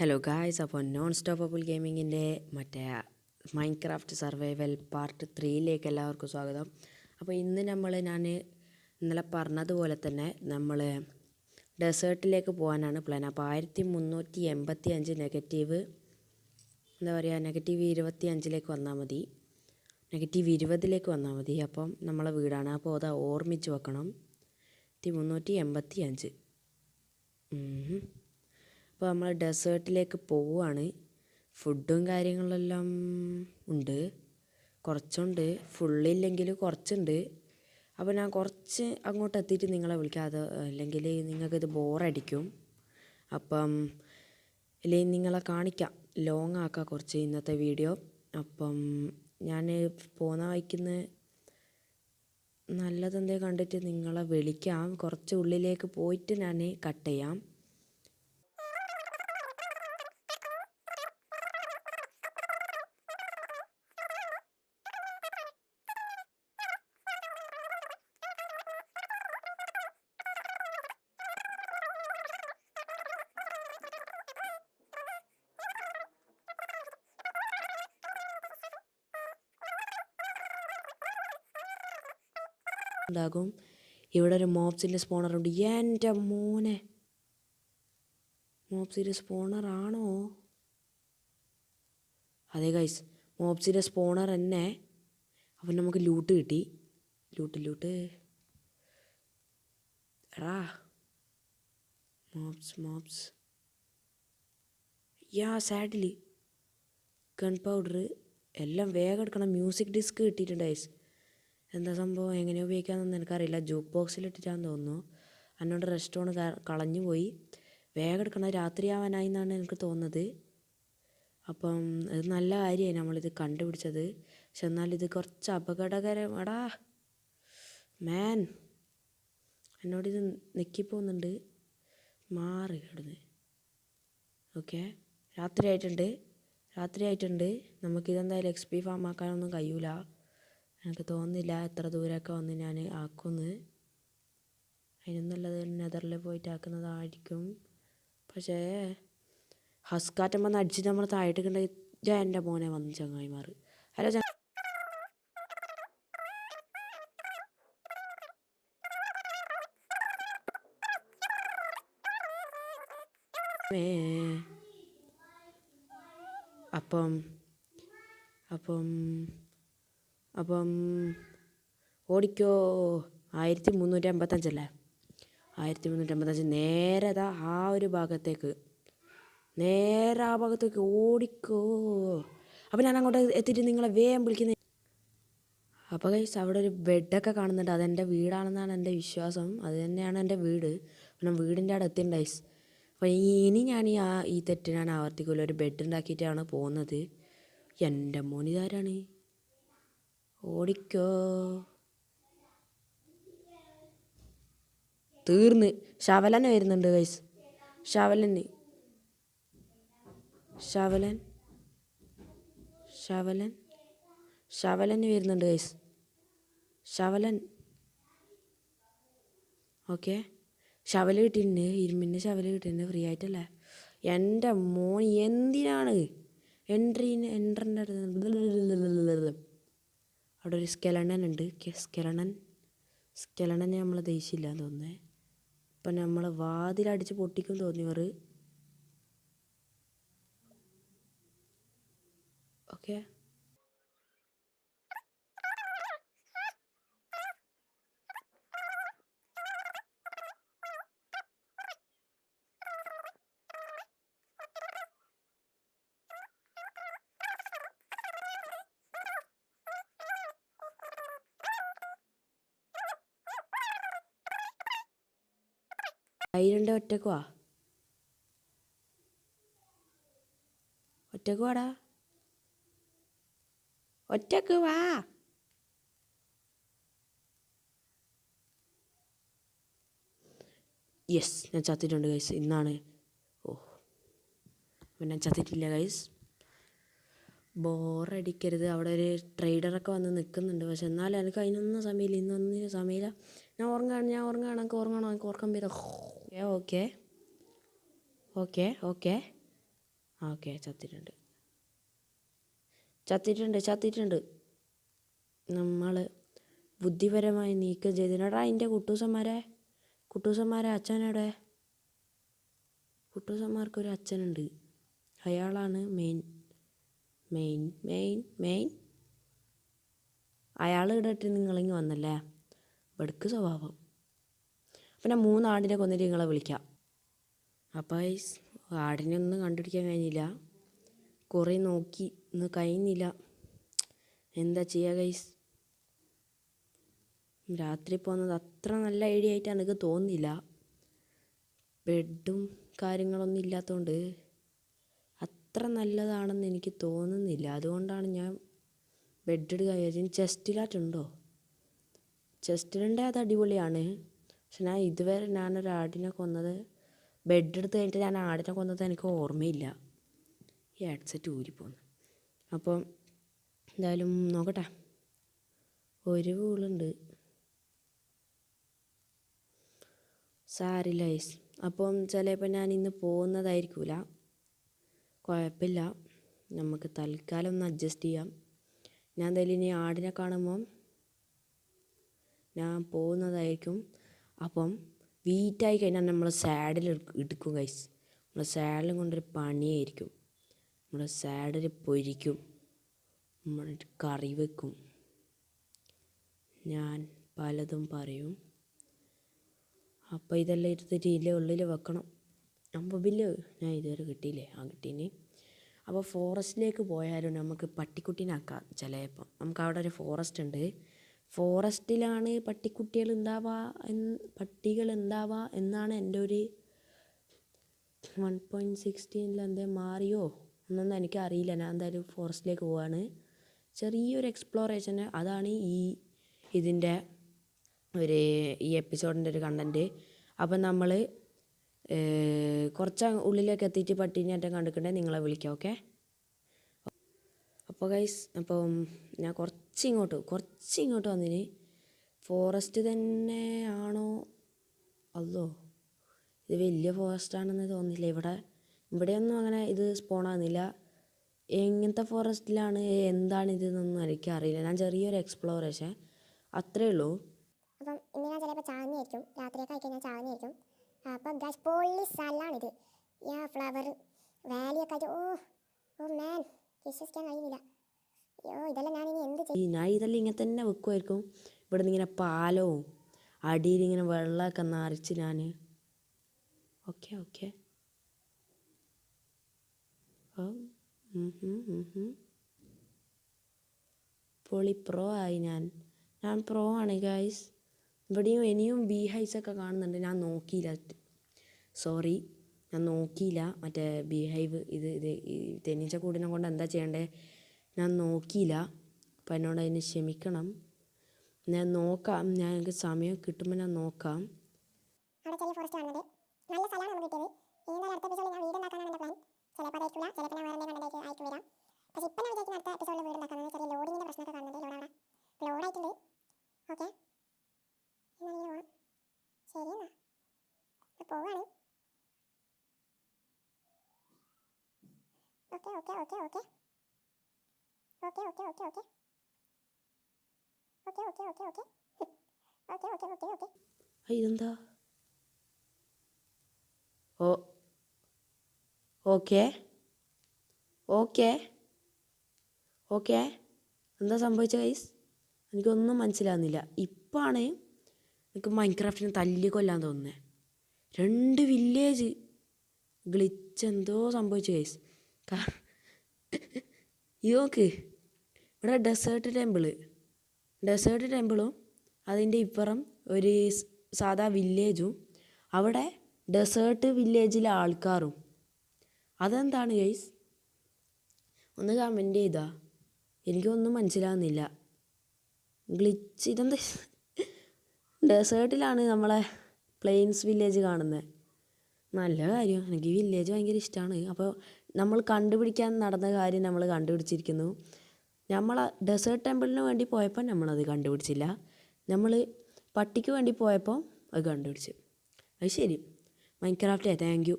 Hello guys അപ്പോൾ non stoppable ഗെയിമിങ്ങിന്റെ മറ്റേ മൈൻക്രാഫ്റ്റ് സർവൈവൽ പാർട്ട് ത്രീയിലേക്ക് എല്ലാവർക്കും സ്വാഗതം. അപ്പോൾ ഇന്ന് നമ്മൾ ഞാൻ ഇന്നലെ പറഞ്ഞതുപോലെ തന്നെ നമ്മൾ ഡെസേർട്ടിലേക്ക് പോകാനാണ് പ്ലാൻ അപ്പോൾ ആയിരത്തി മുന്നൂറ്റി എൺപത്തി അഞ്ച് നെഗറ്റീവ് എന്താ പറയുക നെഗറ്റീവ് ഇരുപത്തി അഞ്ചിലേക്ക് വന്നാൽ മതി. നെഗറ്റീവ് ഇരുപതിലേക്ക് വന്നാൽ മതി. അപ്പം നമ്മളെ വീടാണ്. അപ്പോൾ അത് ഓർമ്മിച്ച് വെക്കണം. മുന്നൂറ്റി എൺപത്തി അഞ്ച്. അപ്പോൾ നമ്മൾ ഡെസേർട്ടിലേക്ക് പോവുകയാണ് ഫുഡും കാര്യങ്ങളെല്ലാം ഉണ്ട്. കുറച്ചുണ്ട്. ഫുള്ളില്ലെങ്കിൽ കുറച്ചുണ്ട്. അപ്പോൾ ഞാൻ കുറച്ച് അങ്ങോട്ട് എത്തിയിട്ട് നിങ്ങളെ വിളിക്കാം. അത് അല്ലെങ്കിൽ നിങ്ങൾക്കിത് ബോറടിക്കും. അപ്പം അല്ലെങ്കിൽ നിങ്ങളെ കാണിക്കാം. ലോങ് ആക്കാം കുറച്ച് ഇന്നത്തെ വീഡിയോ. അപ്പം ഞാൻ പോകുന്ന വായിക്കുന്ന നല്ലതെന്തേ കണ്ടിട്ട് നിങ്ങളെ വിളിക്കാം. കുറച്ച് ഉള്ളിലേക്ക് പോയിട്ട് ഞാൻ കട്ട് ചെയ്യാം ഉണ്ടാകും ഇവിടെ ഒരു മോപ്സിന്റെ സ്പോണർ ഉണ്ട്. എന്റെ മോനെ. മോപ്സിന്റെ സ്പോണർ ആണോ? അതെ ഗൈസ് മോപ്സിന്റെ സ്പോണർ തന്നെ. അപ്പം നമുക്ക് ലൂട്ട് കിട്ടി. ലൂട്ട് ലൂട്ട് എടാ. Mops mops. Yeah sadly gun powder എല്ലാം വേഗം എടുക്കണം. മ്യൂസിക് ഡിസ്ക് കിട്ടിയിട്ടുണ്ട് ഗൈസ് എന്താ സംഭവം? എങ്ങനെ ഉപയോഗിക്കാമെന്നൊന്നും എനിക്കറിയില്ല. ജൂക്ക് ബോക്സിൽ ഇട്ടിട്ടാന്ന് തോന്നുന്നു എന്നോട് റെസ്റ്റോറന്റ് കളഞ്ഞു പോയി. വേഗം എടുക്കണം. രാത്രിയാവാനായി എന്നാണ് എനിക്ക് തോന്നുന്നത്. അപ്പം ഇത് നല്ല കാര്യമായി നമ്മളിത് കണ്ടുപിടിച്ചത്. പക്ഷെ എന്നാൽ ഇത് കുറച്ച് അപകടകരം എടാ മാൻ എന്നോടിത് നെക്കിപ്പോകുന്നുണ്ട് മാറി ഇവിടുന്ന് ഓക്കെ? രാത്രി ആയിട്ടുണ്ട് രാത്രി ആയിട്ടുണ്ട് നമുക്കിതെന്തായാലും എക്സ് പി ഫാം ആക്കാനൊന്നും കഴിയൂല. എനിക്ക് തോന്നുന്നില്ല എത്ര ദൂരമൊക്കെ വന്ന് ഞാൻ ആക്കുമെന്ന് അതിനും നല്ലത് നെതറിൽ പോയിട്ട് ആക്കുന്നതായിരിക്കും. പക്ഷേ ഹസ്കാറ്റം വന്ന് അടിച്ച് നമ്മൾ താഴെ കണ്ടാൽ എന്റെ മോനെ വന്ന് ചങ്ങായിമാർ ചങ്ങ അപ്പം അപ്പം അപ്പം ഓടിക്കോ ആയിരത്തി മുന്നൂറ്റി അമ്പത്തഞ്ചല്ലേ ആയിരത്തി മുന്നൂറ്റി അമ്പത്തഞ്ച് നേരെ ദാ ആ ഒരു ഭാഗത്തേക്ക്. നേരെ ആ ഭാഗത്തേക്ക് ഓടിക്കോ. അപ്പം ഞാൻ അങ്ങോട്ട് എത്തിയിട്ട് നിങ്ങളെ വേഗം വിളിക്കുന്നത് അപ്പോൾ കൈസ് അവിടെ ഒരു ബെഡൊക്കെ കാണുന്നുണ്ട്. അതെന്റെ വീടാണെന്നാണ് എന്റെ വിശ്വാസം. അത് തന്നെയാണ് എന്റെ വീട്. പിന്നെ വീടിന്റെ അവിടെ എത്തിയിട്ടുണ്ട് ഗൈസ് അപ്പോൾ ഇനി ഞാൻ ഈ ആ ഈ തെറ്റ് ഞാൻ ആവർത്തിക്കില്ല ഒരു ബെഡ് ഉണ്ടാക്കിയിട്ടാണ് പോകുന്നത്. എന്റെ മോനിതാരാണ് ഓടിക്കോ. തീർന്ന്. ശവലൻ വരുന്നുണ്ട് ഗൈസ് ശവലന് ശവലൻ. ശവലൻ. ശവലൻ വരുന്നുണ്ട് ഗൈസ് ശവലൻ. ഓക്കെ. ശവല കിട്ടിയിട്ടുണ്ട്. ഇരുമ്പിന്റെ ശവല കിട്ടിയിട്ടുണ്ട്. ഫ്രീ ആയിട്ടല്ലേ? എന്റെ മോൻ എന്തിനാണ്? എൻട്രീന് എൻട്രന്റെ അടുത്ത് അവിടെ ഒരു സ്കെലണൻ ഉണ്ട് സ്കെലണൻ. സ്കെലണനെ നമ്മളെ ദേഷ്യമില്ല എന്ന് തോന്നുന്നേ. ഇപ്പം നമ്മൾ വാതിലടിച്ച് പൊട്ടിക്കും തോന്നിയവർ ഓക്കെ? ധൈര്യണ്ട് ഒറ്റയ്ക്ക് വാ ഒറ്റയ്ക്ക് വാടാ. ഒറ്റയ്ക്ക് വാ. യെസ് ഞാൻ ചത്തിട്ടുണ്ട് ഗൈസ് ഇന്നാണ്. ഓ ഞാൻ ചത്തിട്ടില്ല ഗൈസ് ബോറടിക്കരുത് അവിടെ ഒരു ട്രേഡറൊക്കെ വന്ന് നിൽക്കുന്നുണ്ട് പക്ഷെ എന്നാലും എനിക്ക് അതിനൊന്നും സമയമില്ല. ഇന്നൊന്നും സമയമില്ല. ഞാൻ ഉറങ്ങാണ് ഞാൻ ഉറങ്ങാണ് എനിക്ക് ഉറങ്ങണം. എനിക്ക് ഉറക്കം വരും. ഓക്കെ ഓക്കെ ഓക്കെ ഓക്കെ ചത്തിട്ടുണ്ട്. ചത്തിട്ടുണ്ട് ചത്തിട്ടുണ്ട്. നമ്മൾ ബുദ്ധിപരമായി നീക്കം ചെയ്തിട്ടാ അതിന്റെ കുട്ടൂസന്മാരെ കുട്ടൂസന്മാരെ അച്ഛനെവിടെ? കുട്ടൂസന്മാർക്കൊരു അച്ഛനുണ്ട്. അയാളാണ് മെയിൻ മെയിൻ മെയിൻ മെയിൻ അയാൾ ഇടയിട്ട് നിങ്ങളിങ്ങ് വന്നല്ലേ? വെടുക്ക് സ്വഭാവം. ഞാൻ മൂന്ന് ആടിനെ കൊന്നിട്ട് നിങ്ങളെ വിളിക്കാം. അപ്പോൾ ആടിനെ ഒന്നും കണ്ടുപിടിക്കാൻ കഴിഞ്ഞില്ല. കുറേ നോക്കി ഇന്ന് കഴിയുന്നില്ല എന്താ ചെയ്യുക ഗൈസ് രാത്രി പോകുന്നത് അത്ര നല്ല ഐഡിയ ആയിട്ടാണ് എനിക്ക് തോന്നുന്നില്ല. ബെഡും കാര്യങ്ങളൊന്നും ഇല്ലാത്തതുകൊണ്ട് അത്ര നല്ലതാണെന്ന് എനിക്ക് തോന്നുന്നില്ല. അതുകൊണ്ടാണ് ഞാൻ ബെഡ് എടുക്കാൻ വിചാരിച്ചത്. ചെസ്റ്റിലായിട്ടുണ്ടോ ചെസ്റ്റിലുണ്ടെ അത് അടിപൊളിയാണ്. പക്ഷെ ഞാൻ ഇതുവരെ ഞാനൊരു ആടിനെ കൊന്നത് ബെഡ് എടുത്ത് കഴിഞ്ഞിട്ട് ഞാൻ ആടിനെ കൊന്നത് എനിക്ക് ഓർമ്മയില്ല. ഈ ഹെഡ്സെറ്റ് ഊരിപ്പോന്ന്. അപ്പം എന്തായാലും നോക്കട്ടെ. ഒരു വീളുണ്ട് സാരില്ല ഐസ് അപ്പം ചിലപ്പോൾ ഞാൻ ഇന്ന് പോകുന്നതായിരിക്കില്ല കുഴപ്പമില്ല. നമുക്ക് തൽക്കാലം ഒന്ന് അഡ്ജസ്റ്റ് ചെയ്യാം. ഞാൻ എന്തായാലും ഇനി ആടിനെ കാണുമ്പം ഞാൻ പോകുന്നതായിരിക്കും. അപ്പം വീറ്റായി കഴിഞ്ഞാൽ നമ്മൾ സാഡിൽ എടുക്കും ഗൈസ് നമ്മൾ സാഡിലും കൊണ്ടൊരു പണിയായിരിക്കും. നമ്മൾ സാഡിൽ പൊരിക്കും. നമ്മൾ കറി വെക്കും. ഞാൻ പലതും പറയും. അപ്പം ഇതെല്ലാം എടുത്തിട്ട് ഇതിലെ ഉള്ളിൽ വെക്കണം. അപ്പോൾ ബില്ല് ഞാൻ ഇതുവരെ കിട്ടിയില്ലേ? ആ കിട്ടീന്. അപ്പോൾ ഫോറസ്റ്റിലേക്ക് പോയാലും നമുക്ക് പട്ടിക്കുട്ടീനാക്കാം ചിലപ്പം നമുക്ക് അവിടെ ഒരു ഫോറസ്റ്റ് ഉണ്ട്. ഫോറസ്റ്റിലാണ് പട്ടിക്കുട്ടികൾ ഉണ്ടാവുക എന്ന് പട്ടികൾ ഉണ്ടാവുക എന്നാണ് എന്റെ ഒരു വൺ പോയിന്റ് സിക്സ്റ്റീനിൽ എന്തേ മാറിയോ എന്നൊന്നും എനിക്കറിയില്ല. ഞാൻ എന്തായാലും ഫോറസ്റ്റിലേക്ക് പോവാണ്. ചെറിയൊരു എക്സ്പ്ലോറേഷൻ അതാണ് ഈ ഇതിന്റെ ഒരു ഈ എപ്പിസോഡിന്റെ ഒരു കണ്ടന്റ് അപ്പം നമ്മൾ കുറച്ച് ഉള്ളിലേക്ക് എത്തിയിട്ട് പട്ടീനെ ഏറ്റവും കണ്ടിട്ടുണ്ടെങ്കിൽ നിങ്ങളെ വിളിക്കാം ഓക്കെ? അപ്പോൾ ഗൈസ് അപ്പം ഞാൻ കുറച്ച് ഇങ്ങോട്ട് കുറച്ചിങ്ങോട്ട് വന്നിന്. ഫോറസ്റ്റ് തന്നെ ആണോ? അല്ലോ ഇത് വലിയ ഫോറസ്റ്റ് ആണെന്ന് തോന്നില്ല ഇവിടെ ഇവിടെയൊന്നും അങ്ങനെ ഇത് സ്പോണാകുന്നില്ല എങ്ങനത്തെ ഫോറസ്റ്റിലാണ് എന്താണ് ഇത് എന്നൊന്നും എനിക്കറിയില്ല ഞാൻ ചെറിയൊരു എക്സ്പ്ലോറേഷൻ അത്രേ ഉള്ളൂ. അപ്പം ഇന്ന് ഞാൻ ചിലപ്പോൾ ചാവുന്നതായിരിക്കും രാത്രിയൊക്കെ കഴിഞ്ഞാൽ ചാവുന്നതായിരിക്കും അപ്പം ഗാസ് പൊള്ളി സ്ഥലമാണിത്. യാ ഫ്ലവർ വാലിയൊക്കെ ആയിട്ട് ഓ ഓ മാൻ വിശ്വസിക്കാൻ കഴിയുന്നില്ല. ഈ ഞാൻ ഇതെല്ലാം ഇങ്ങനെ തന്നെ വെക്കുമായിരിക്കും ഇവിടെ നിന്ന് ഇങ്ങനെ പാലവും അടിയിൽ ഇങ്ങനെ വെള്ളമൊക്കെ നിറച്ച് ഞാൻ ഓക്കെ ഓക്കെ. പൊളി പ്രോ ആയി ഞാൻ. ഞാൻ പ്രോ ആണ് ഗായ്സ് ഇവിടെയും ഇനിയും ബീ ഹൈസൊക്കെ കാണുന്നുണ്ട്. ഞാൻ നോക്കിയില്ല. സോറി ഞാൻ നോക്കിയില്ല. മറ്റേ ബീഹൈവ് ഇത് ഇത് ഈ കൂടിനെ കൊണ്ട് എന്താ ചെയ്യണ്ടേ? ഞാൻ നോക്കിയില്ല. അപ്പം എന്നോട് അതിന് ക്ഷമിക്കണം. ഞാൻ നോക്കാം. ഞാൻ എനിക്ക് സമയം കിട്ടുമ്പോൾ ഞാൻ നോക്കാം. നല്ല സ്ഥലമാണ് കിട്ടിയത്. അടുത്ത എപ്പിസോഡിൽ ഞാൻ പ്ലാൻ ചിലപ്പോൾ ഞാൻ വിചാരിക്കുന്ന അടുത്ത എപ്പിസോഡിൽ ചെറിയ load okay okay okay okay. Okay okay okay okay okay okay okay okay okay okay okay okay ഇതെന്താ ഓ ഓക്കെ ഓക്കെ ഓക്കെ എന്താ സംഭവിച്ച കൈസ് എനിക്കൊന്നും മനസ്സിലാകുന്നില്ല ഇപ്പാണ് എനിക്ക് മൈൻക്രാഫ്റ്റിനെ തല്ലി കൊല്ലാൻ തോന്നുന്നത് രണ്ട് വില്ലേജ് ഗ്ലിച്ച് എന്തോ സംഭവിച്ചു കൈസ് ഇത് നോക്ക്. ഇവിടെ ഡെസേർട്ട് ടെമ്പിൾ ഡെസേർട്ട് ടെമ്പിളും അതിന്റെ ഇപ്പുറം ഒരു സാധാ വില്ലേജും അവിടെ ഡെസേർട്ട് വില്ലേജിലെ ആൾക്കാരും. അതെന്താണ് ഗൈസ് ഒന്ന് കമന്റ് ചെയ്താ. എനിക്കൊന്നും മനസ്സിലാകുന്നില്ല ഗ്ലിച്ച് ഇതെന്താ? ഡെസേർട്ടിലാണ് നമ്മളെ പ്ലെയിൻസ് വില്ലേജ് കാണുന്നത് നല്ല കാര്യം. എനിക്ക് വില്ലേജ് ഭയങ്കര ഇഷ്ടമാണ് അപ്പോൾ നമ്മൾ കണ്ടുപിടിക്കാൻ നടന്ന കാര്യം നമ്മൾ കണ്ടുപിടിച്ചിരിക്കുന്നു. നമ്മൾ ഡെസേർട്ട് ടെമ്പിളിന് വേണ്ടി പോയപ്പോൾ നമ്മളത് കണ്ടുപിടിച്ചില്ല. നമ്മൾ പട്ടിക്ക് വേണ്ടി പോയപ്പോൾ അത് കണ്ടുപിടിച്ചു. അത് ശരി. മൈൻക്രാഫ്റ്റേ താങ്ക് യു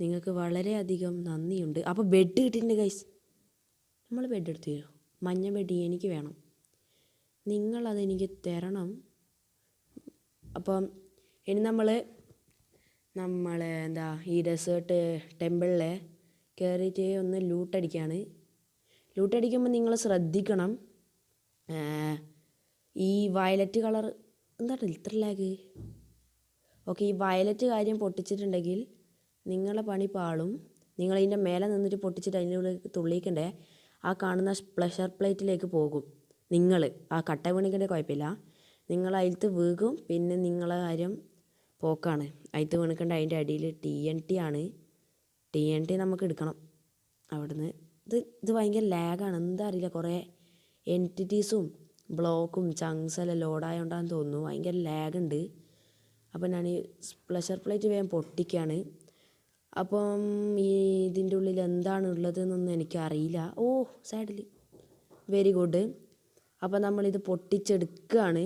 നിങ്ങൾക്ക് വളരെയധികം നന്ദിയുണ്ട്. അപ്പോൾ ബെഡ് കിട്ടിയിട്ടുണ്ട് ഗൈസ് നമ്മൾ ബെഡ് എടുത്തു തരുമോ? മഞ്ഞ ബെഡ് എനിക്ക് വേണം. നിങ്ങളതെനിക്ക് തരണം. അപ്പം ഇനി നമ്മൾ നമ്മൾ എന്താ ഈ ഡെസേർട്ട് ടെമ്പിളിൽ കയറിയിട്ട് ഒന്ന് ലൂട്ടടിക്കുകയാണ് ലൂട്ടടിക്കുമ്പോൾ നിങ്ങൾ ശ്രദ്ധിക്കണം. ഈ വയലറ്റ് കളർ എന്താണ് ഇത്ര ലാഗ് ഓക്കെ ഈ വയലറ്റ് കാര്യം പൊട്ടിച്ചിട്ടുണ്ടെങ്കിൽ നിങ്ങളെ പണി പാളും. നിങ്ങൾ ഇതിന്റെ മേലെ നിന്നിട്ട് പൊട്ടിച്ചിട്ട് അതിന്റെ ഉള്ളിൽ തുള്ളിക്കണ്ടേ ആ കാണുന്ന പ്ലഷർ പ്ലേറ്റിലേക്ക് പോകും. നിങ്ങൾ ആ കട്ട വീണിക്കേണ്ട കുഴപ്പമില്ല നിങ്ങൾ അതിലത്ത് വീകും പിന്നെ നിങ്ങളെ കാര്യം പോക്കാണ്. അതിലത്ത് വീണിക്കേണ്ട അതിന്റെ അടിയിൽ ടി എൻ ടി ആണ്. ടി എൻ ടി നമുക്ക് എടുക്കണം. അവിടുന്ന് ഇത് ഇത് ഭയങ്കര ലാഗാണ് എന്താ അറിയില്ല കുറേ എന്റിറ്റീസും ബ്ലോക്കും ചങ്സ് എല്ലാം ലോഡായോണ്ടാന്ന് തോന്നുന്നു. ഭയങ്കര ലാഗുണ്ട് അപ്പം ഞാൻ ഈ പ്ലഷർ പ്ലേറ്റ് വേഗം പൊട്ടിക്കുകയാണ് അപ്പം ഈ ഇതിന്റെ ഉള്ളിൽ എന്താണ് ഉള്ളതെന്നൊന്നും എനിക്കറിയില്ല. ഓ സാഡിൽ വെരി ഗുഡ് അപ്പം നമ്മളിത് പൊട്ടിച്ചെടുക്കുകയാണ്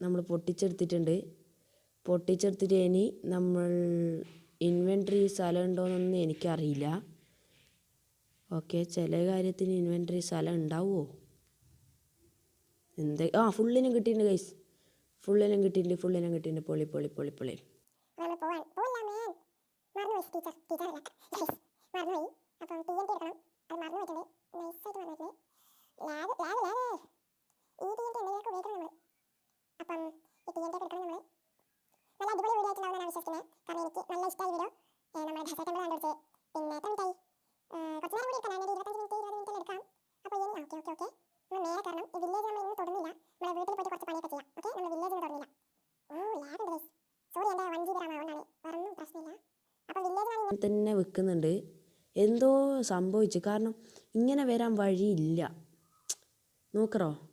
നമ്മൾ പൊട്ടിച്ചെടുത്തിട്ടുണ്ട്. പൊട്ടിച്ചെടുത്തിട്ട് ഇനി നമ്മൾ ഇൻവെൻട്രി സ്ഥലം ഉണ്ടോയെന്നൊന്നും എനിക്കറിയില്ല. ഓക്കെ ചില കാര്യത്തിന് ഇൻവെന്ററി സ്ഥലം ഉണ്ടാവുമോ എന്ത്? ആ ഫുള്ളിനും കിട്ടിയിട്ടുണ്ട് ഗൈസ് ഫുള്ളിനും കിട്ടിയിട്ടുണ്ട് ഫുള്ളിനും കിട്ടിയിട്ടുണ്ട്. പൊളി പൊളി പൊളി പൊളി. ടീച്ചർ ടീച്ചർ അല്ല. ഗൈസ് മറന്നുപോയി. അപ്പം ടി എൻ ടി എടുക്കണം. അത് മറന്നു പോയിട്ടുണ്ട് നൈസായിട്ട് മറന്നു പോയിട്ടുണ്ട് ലാഗ് ലാഗ് ലാഗ് ഈ ടി എൻ ടി എന്തെങ്കിലുമൊക്കെ ഉപയോഗിക്കണം നമ്മൾ അപ്പം ഈ ടി എൻ ടി എടുക്കണം നമ്മൾ നല്ല അടിപൊളി വീഡിയോ ആയിട്ടുണ്ടാവുമെന്നാണ് വിശ്വസിക്കുന്നത് കാരണം എനിക്ക് നല്ല ഇഷ്ടമായി വീഡിയോ നമ്മുടെ ഡെസേർട്ട് ടെമ്പിൾ കണ്ടുപിടിച്ച് പിന്നെ എത്ര മിനിറ്റായി കുറച്ച് നേരം കൂടി എടുക്കാം ഞാനൊരു ഇരുപത്തഞ്ച് മിനിറ്റ് ഇരുപത് മിനിറ്റ് എടുക്കാം അപ്പോൾ ഇനി ഓക്കെ ഓക്കെ ഓക്കെ നമ്മൾ നേരെ കാരണം ഈ വില്ലേജ് നമ്മൾ ഇന്ന് തൊടുന്നില്ല നമ്മളെ വീട്ടിൽ പോയിട്ട് കുറച്ച് പണിയൊക്കെ ചെയ്യാം ഓക്കെ നമ്മൾ വില്ലേജ് തൊടുന്നില്ല ഓ ലാഗ് ഉണ്ട് ഗൈസ് സോറി എന്റെ വൺ ജി ബി റാം ആവുന്നതാണ് വേറൊന്നും പ്രശ്നമില്ല അപ്പോൾ വില്ലേജ് ആണ് അങ്ങനെ തന്നെ വെക്കുന്നുണ്ട്. എന്തോ സംഭവിച്ചു. കാരണം ഇങ്ങനെ വരാൻ വഴിയില്ല. നോക്കറോ.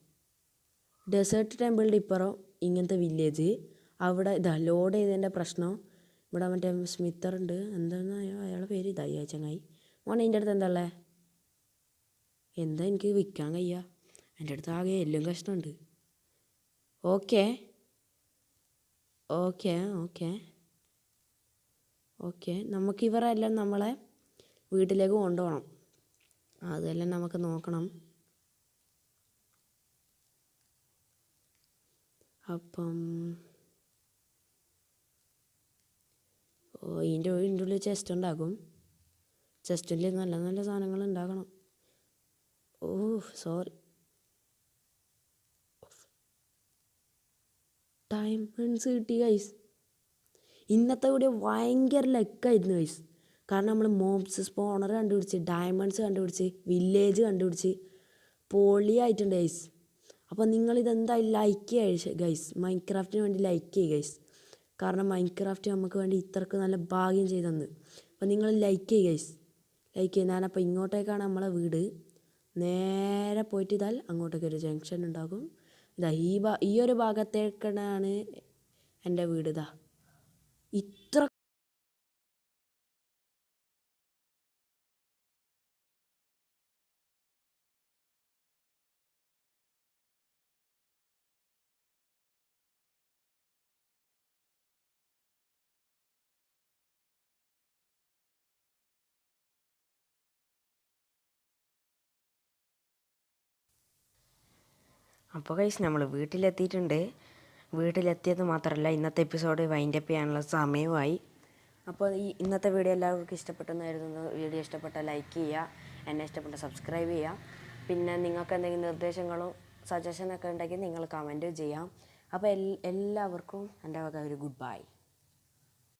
ഡെസേർട്ട് ടെമ്പിളിന്റെ ഇപ്പുറം ഇങ്ങനത്തെ വില്ലേജ് അവിടെ ഇതാ ലോഡ് ചെയ്തതിന്റെ പ്രശ്നം. ഇവിടെ മറ്റേ സ്മിത്തർ ഉണ്ട്. എന്താണെന്ന് അയാളുടെ പേര് ഇതായി ചങ്ങായി മോൻ എന്റെ അടുത്ത് എന്താ ഉള്ളത് എന്താ എനിക്ക് വിൽക്കാൻ കഴിയ എന്റെ അടുത്ത് ആകെ എല്ലാം കഷ്ടമുണ്ട് ഓക്കേ ഓക്കേ ഓക്കെ ഓക്കെ. നമുക്ക് ഇവരെല്ലാം നമ്മളെ വീട്ടിലേക്ക് കൊണ്ടുപോകണം. അതെല്ലാം നമുക്ക് നോക്കണം. അപ്പം ഓ ഇതിന്റെ ഇതിന്റെ ഉള്ളിൽ ചെസ്റ്റ് ഉണ്ടാക്കും. ചെസ്റ്റിൽ നല്ല നല്ല സാധനങ്ങൾ ഉണ്ടാക്കണം. ഓ സോറി ഡയമണ്ട്സ് കിട്ടി ഗൈസ് ഇന്നത്തെ വീഡിയോ ഭയങ്കര ലക്കായിരുന്നു വൈസ് കാരണം നമ്മൾ മോംസ് സ്പോണർ കണ്ടുപിടിച്ച് ഡയമണ്ട്സ് കണ്ടുപിടിച്ച് വില്ലേജ് കണ്ടുപിടിച്ച് പൊളിയായിട്ടുണ്ട് ഗൈസ് അപ്പോൾ നിങ്ങളിതെന്തായാലും ലൈക്ക് ചെയ്യുക ഗൈസ് മൈൻക്രാഫ്റ്റിന് വേണ്ടി ലൈക്ക് ചെയ്യുക ഗൈസ് കാരണം മൈൻക്രാഫ്റ്റ് നമുക്ക് വേണ്ടി ഇത്രക്ക് നല്ല ഭാഗ്യം ചെയ്തു തന്നു. അപ്പോൾ നിങ്ങൾ ലൈക്ക് ചെയ്യുക ഗൈസ് ലൈക്ക് ചെയ്യുക ഞാനപ്പോൾ ഇങ്ങോട്ടേക്കാണ് നമ്മളെ വീട്. നേരെ പോയിട്ട് ഇതാൽ അങ്ങോട്ടേക്ക് ഒരു ജംഗ്ഷൻ ഉണ്ടാകും. ഇതാ ഈ ഭാ ഈ ഒരു ഭാഗത്തേക്കാണ് എന്റെ വീട് ഇതാ. ഇത്ര അപ്പോൾ കൈസ് നമ്മൾ വീട്ടിലെത്തിയിട്ടുണ്ട്. വീട്ടിലെത്തിയത് മാത്രമല്ല ഇന്നത്തെ എപ്പിസോഡ് വൈൻഡപ്പ് ചെയ്യാനുള്ള സമയമായി അപ്പോൾ ഈ ഇന്നത്തെ വീഡിയോ എല്ലാവർക്കും ഇഷ്ടപ്പെട്ടെന്ന് വീഡിയോ ഇഷ്ടപ്പെട്ട ലൈക്ക് ചെയ്യുക എന്നെ ഇഷ്ടപ്പെട്ട സബ്സ്ക്രൈബ് ചെയ്യുക. പിന്നെ നിങ്ങൾക്ക് എന്തെങ്കിലും നിർദ്ദേശങ്ങളോ സജഷനൊക്കെ ഉണ്ടെങ്കിൽ നിങ്ങൾ കമന്റ് ചെയ്യാം. അപ്പോൾ എല്ലാവർക്കും എന്റെ വക ഒരു ഗുഡ് ബൈ